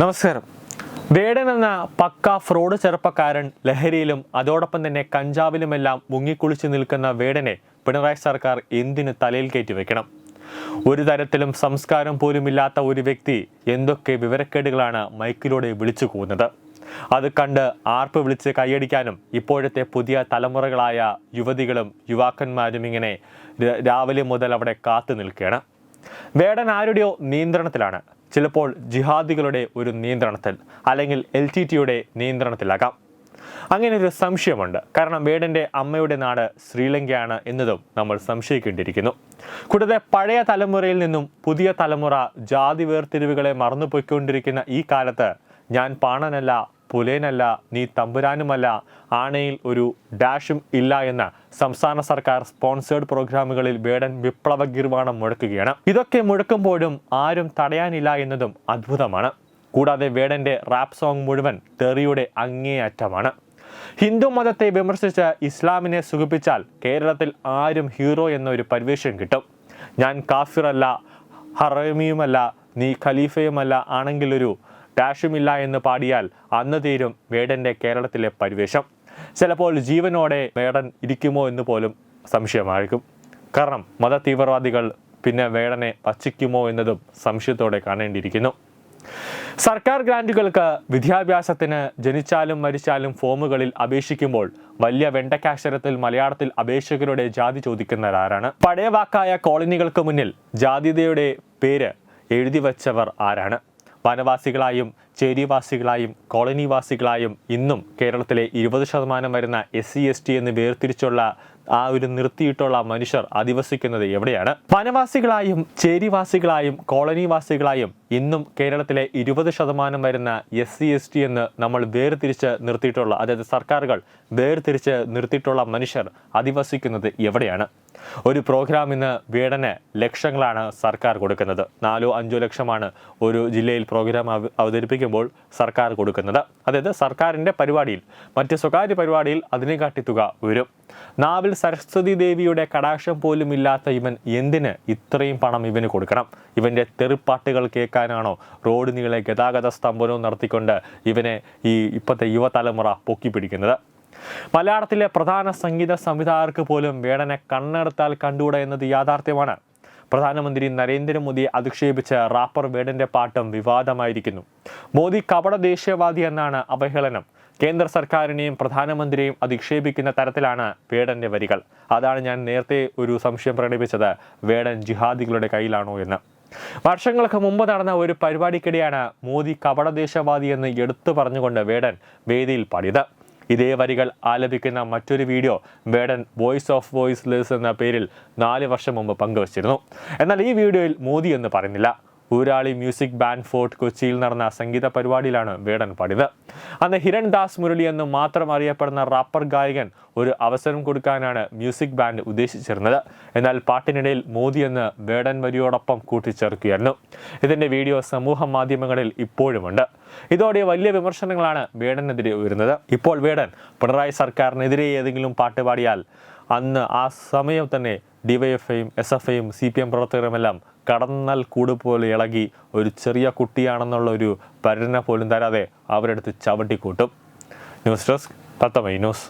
നമസ്കാരം. വേടൻ എന്ന പക്ക ഫ്രോഡ് ചെറുപ്പക്കാരൻ ലഹരിയിലും അതോടൊപ്പം തന്നെ കഞ്ചാവിലുമെല്ലാം മുങ്ങിക്കുളിച്ചു നിൽക്കുന്ന വേടനെ പിണറായി സർക്കാർ എന്തിനു തലയിൽ കയറ്റി വെക്കണം? ഒരു തരത്തിലും സംസ്കാരം പോലുമില്ലാത്ത ഒരു വ്യക്തി എന്തൊക്കെ വിവരക്കേടുകളാണ് മൈക്കിലൂടെ വിളിച്ചു കൂന്നത് അത് കണ്ട് ആർപ്പ് വിളിച്ച് കൈയടിക്കാനും ഇപ്പോഴത്തെ പുതിയ തലമുറകളായ യുവതികളും യുവാക്കന്മാരും ഇങ്ങനെ രാവിലെ മുതൽ അവിടെ കാത്തു നിൽക്കുകയാണ്. വേടൻ ആരുടെയോ നിയന്ത്രണത്തിലാണ്. ചിലപ്പോൾ ജിഹാദികളുടെ ഒരു നിയന്ത്രണത്തിൽ അല്ലെങ്കിൽ എൽ ടി ടിയുടെ നിയന്ത്രണത്തിലാകാം. അങ്ങനെ ഒരു സംശയമുണ്ട്. കാരണം വേടന്റെ അമ്മയുടെ നാട് ശ്രീലങ്കയാണ് എന്നതും നമ്മൾ സംശയിക്കേണ്ടിയിരിക്കുന്നു. കൂടാതെ പഴയ തലമുറയിൽ നിന്നും പുതിയ തലമുറ ജാതി വേർതിരിവുകളെ മറന്നുപോയിക്കൊണ്ടിരിക്കുന്ന ഈ കാലത്ത് ഞാൻ പാണനല്ല പുലേനല്ല നീ തമ്പുരാനുമല്ല ആണയിൽ ഒരു ഡാഷും ഇല്ല എന്ന് സംസ്ഥാന സർക്കാർ സ്പോൺസേഡ് പ്രോഗ്രാമുകളിൽ വേടൻ വിപ്ലവ ഗീർവാണം മുഴക്കുകയാണ്. ഇതൊക്കെ മുഴക്കുമ്പോഴും ആരും തടയാനില്ല എന്നതും അത്ഭുതമാണ്. കൂടാതെ വേടന്റെ റാപ്പ് സോങ് മുഴുവൻ തെറിയുടെ അങ്ങേയറ്റമാണ്. ഹിന്ദു മതത്തെ വിമർശിച്ച് ഇസ്ലാമിനെ സുഖിപ്പിച്ചാൽ കേരളത്തിൽ ആരും ഹീറോ എന്നൊരു പരിവേഷം കിട്ടും. ഞാൻ കാഫിറല്ല ഹറമിയുമല്ല നീ ഖലീഫയുമല്ല ആണെങ്കിലൊരു ഡാഷുമില്ല എന്ന് പാടിയാൽ അന്ന് തീരും വേടന്റെ കേരളത്തിലെ പരിവേഷം. ചിലപ്പോൾ ജീവനോടെ വേടൻ ഇരിക്കുമോ എന്ന് പോലും സംശയമായിരിക്കും. കാരണം മത തീവ്രവാദികൾ പിന്നെ വേടനെ വച്ചിക്കുമോ എന്നതും സംശയത്തോടെ കാണേണ്ടിയിരിക്കുന്നു. സർക്കാർ ഗ്രാന്റുകൾക്ക് വിദ്യാഭ്യാസത്തിന് ജനിച്ചാലും മരിച്ചാലും ഫോമുകളിൽ അപേക്ഷിക്കുമ്പോൾ വലിയ വെണ്ടക്കാക്ഷരത്തിൽ മലയാളത്തിൽ അപേക്ഷകരുടെ ജാതി ചോദിക്കുന്നവരാരാണ്. പഴയ വാക്കായ കോളനികൾക്ക് മുന്നിൽ ജാതിയുടെ പേര് എഴുതി വച്ചവർ ആരാണ്? വനവാസികളായും ചേരിവാസികളായും കോളനിവാസികളായും ഇന്നും കേരളത്തിലെ ഇരുപത് ശതമാനം വരുന്ന എസ് സി എസ് ടി എന്ന് വേർതിരിച്ചുള്ള ആ ഒരു നിർത്തിയിട്ടുള്ള മനുഷ്യർ അധിവസിക്കുന്നത് എവിടെയാണ്? വനവാസികളായും ചേരിവാസികളായും കോളനിവാസികളായും ഇന്നും കേരളത്തിലെ ഇരുപത് ശതമാനം വരുന്ന എസ് സി എസ് ടി എന്ന് നമ്മൾ വേർതിരിച്ച് നിർത്തിയിട്ടുള്ള അതായത് സർക്കാരുകൾ വേർതിരിച്ച് നിർത്തിയിട്ടുള്ള മനുഷ്യർ അധിവസിക്കുന്നത് എവിടെയാണ്? ഒരു പ്രോഗ്രാമിന് വീടന് ലക്ഷങ്ങളാണ് സർക്കാർ കൊടുക്കുന്നത്. നാലോ അഞ്ചോ ലക്ഷമാണ് ഒരു ജില്ലയിൽ പ്രോഗ്രാം അവ- അവതരിപ്പിക്കുമ്പോൾ സർക്കാർ കൊടുക്കുന്നത്. അതായത് സർക്കാരിന്റെ പരിപാടിയിൽ മറ്റ് സ്വകാര്യ പരിപാടിയിൽ അതിനെക്കാട്ടി തുക വരും. നാവിൽ സരസ്വതി ദേവിയുടെ കടാക്ഷം പോലും ഇല്ലാത്ത ഇവൻ എന്തിന് ഇത്രയും പണം ഇവന് കൊടുക്കണം? ഇവന്റെ തെറിപ്പാട്ടുകൾ കേൾക്കാനാണോ റോഡ് നീളെ ഗതാഗത സ്തംഭനവും നടത്തിക്കൊണ്ട് ഇവനെ ഈ ഇപ്പോഴത്തെ യുവതലമുറ പൊക്കിപ്പിടിക്കുന്നത്? മലയാളത്തിലെ പ്രധാന സംഗീത സംവിധായകർക്ക് പോലും വേടനെ കണ്ണെടുത്താൽ കണ്ടുകൂടാ എന്നത് യാഥാർത്ഥ്യമാണ്. പ്രധാനമന്ത്രി നരേന്ദ്രമോദിയെ അധിക്ഷേപിച്ച റാപ്പർ വേടന്റെ പാട്ടും വിവാദമായിരിക്കുന്നു. മോദി കപട ദേശീയവാദി എന്നാണ് അവഹേളനം. കേന്ദ്ര സർക്കാരിനെയും പ്രധാനമന്ത്രിയെയും അധിക്ഷേപിക്കുന്ന തരത്തിലാണ് വേടന്റെ വരികൾ. അതാണ് ഞാൻ നേരത്തെ ഒരു സംശയം പ്രകടിപ്പിച്ചത്. വേടൻ ജിഹാദികളുടെ കയ്യിലാണോ എന്ന്. വർഷങ്ങൾക്ക് മുമ്പ് നടന്ന ഒരു പരിപാടിക്കിടെയാണ് മോദി കപടദേശവാദി എന്ന് എടുത്തു പറഞ്ഞുകൊണ്ട് വേടൻ വേദിയിൽ പാടിയത്. ഇതേ വരികൾ ആലപിക്കുന്ന മറ്റൊരു video Vedan voice of voice എന്ന പേരിൽ നാല് വർഷം മുമ്പ് പങ്കുവച്ചിരുന്നു. എന്നാൽ ഈ വീഡിയോയിൽ മോദി എന്ന് പറയുന്നില്ല. ഊരാളി മ്യൂസിക് ബാൻഡ് ഫോർട്ട് കൊച്ചിയിൽ നടന്ന സംഗീത പരിപാടിയിലാണ് വേടൻ പാടിയത്. അന്ന് ഹിരൺ ദാസ് മുരളി എന്ന് മാത്രം അറിയപ്പെടുന്ന റാപ്പർ ഗായകൻ ഒരു അവസരം കൊടുക്കാനാണ് മ്യൂസിക് ബാൻഡ് ഉദ്ദേശിച്ചിരുന്നത്. എന്നാൽ പാട്ടിനിടയിൽ മോദി എന്ന് വേടൻ വരിയോടൊപ്പം കൂട്ടിച്ചേർക്കുകയായിരുന്നു. ഇതിന്റെ വീഡിയോ സമൂഹ മാധ്യമങ്ങളിൽ ഇപ്പോഴുമുണ്ട്. ഇതോടെ വലിയ വിമർശനങ്ങളാണ് വേടനെതിരെ ഉയരുന്നത്. ഇപ്പോൾ വേടൻ പിണറായി സർക്കാരിനെതിരെ ഏതെങ്കിലും പാട്ട് പാടിയാൽ അന്ന് ആ സമയം തന്നെ ഡിവൈഎഫ്ഐയും എസ് എഫ് ഐയും സി പി എം പ്രവർത്തകരുമെല്ലാം കടന്നൽ കൂട് പോലെ ഇളകി ഒരു ചെറിയ കുട്ടിയാണെന്നുള്ള ഒരു പരിഗണന പോലും തരാതെ അവരെടുത്ത് ചവിട്ടിക്കൂട്ടും. ന്യൂസ് ഡെസ്ക് തത്തമൈ ന്യൂസ്.